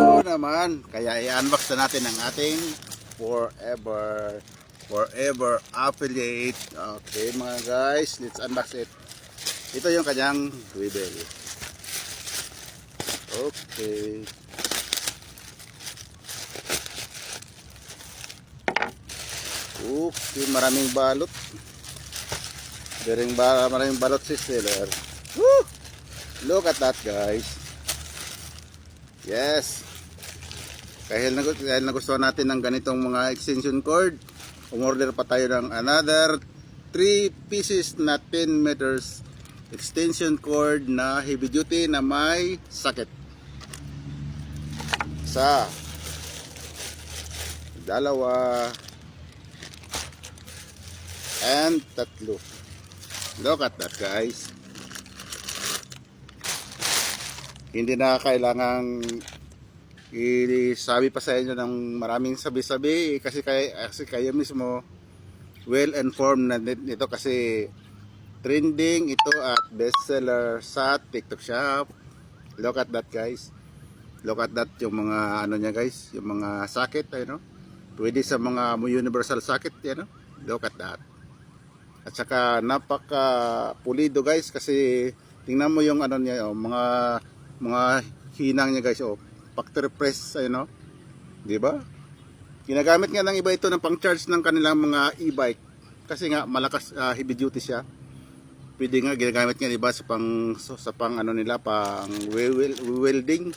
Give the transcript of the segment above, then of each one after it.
Oo naman, kaya i-unbox na natin ang ating forever forever affiliate. Okay mga guys, let's unbox it. Ito yung kanyang swivel. Okay. Okay, maraming balot. Maraming, ba maraming balot si Steeler. Look at that guys. Yes. Dahil, nagu dahil nagustuhan natin ng ganitong mga extension cord, umorder pa tayo ng another 3 pieces na 10 meters extension cord na heavy duty na may sakit. Isa. Dalawa. And tatlo. Look at that guys. Hindi na kailangang isabi pa sa inyo ng maraming sabi-sabi kasi kay kasi kayo mismo well informed na nit- nito kasi trending ito at bestseller sa TikTok shop. Look at that guys. Look at that yung mga ano niya guys, yung mga socket ayun no. Pwede sa mga universal socket yan no. Look at that. At saka napaka pulido guys kasi tingnan mo yung ano niya oh, mga mga hinang niya guys oh factory press ayun no. 'Di ba? Ginagamit nga ng iba ito ng pang-charge ng kanilang mga e-bike kasi nga malakas ah, heavy duty siya. Pwede nga ginagamit nga 'di ba sa pang so- sa pang ano nila pang wel- welding.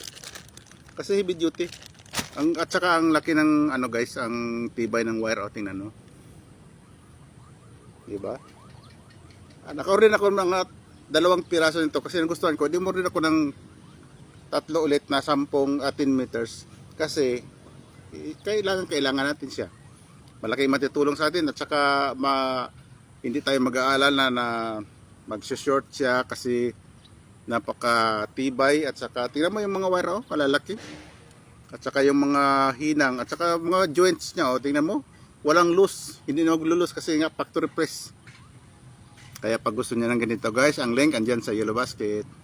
Kasi heavy duty. Ang at saka ang laki ng ano guys, ang tibay ng wire oh, tingnan no. 'Di ba? Ah, naka-order ako ng mga dalawang piraso nito kasi nagustuhan ko. Di mo rin ako ng tatlo ulit na 10 uh, 10 meters kasi eh, kailangan kailangan natin siya. Malaking matutulong sa atin at saka ma, hindi tayo mag-aalala na mag-short siya kasi napaka tibay at saka tingnan mo yung mga wire oh, kalalaki. At saka yung mga hinang at saka mga joints niya oh, tingnan mo. Walang loose, hindi na maglulus kasi nga factory press. Kaya pag gusto niya ng ganito guys, ang link andyan sa Yellow Basket.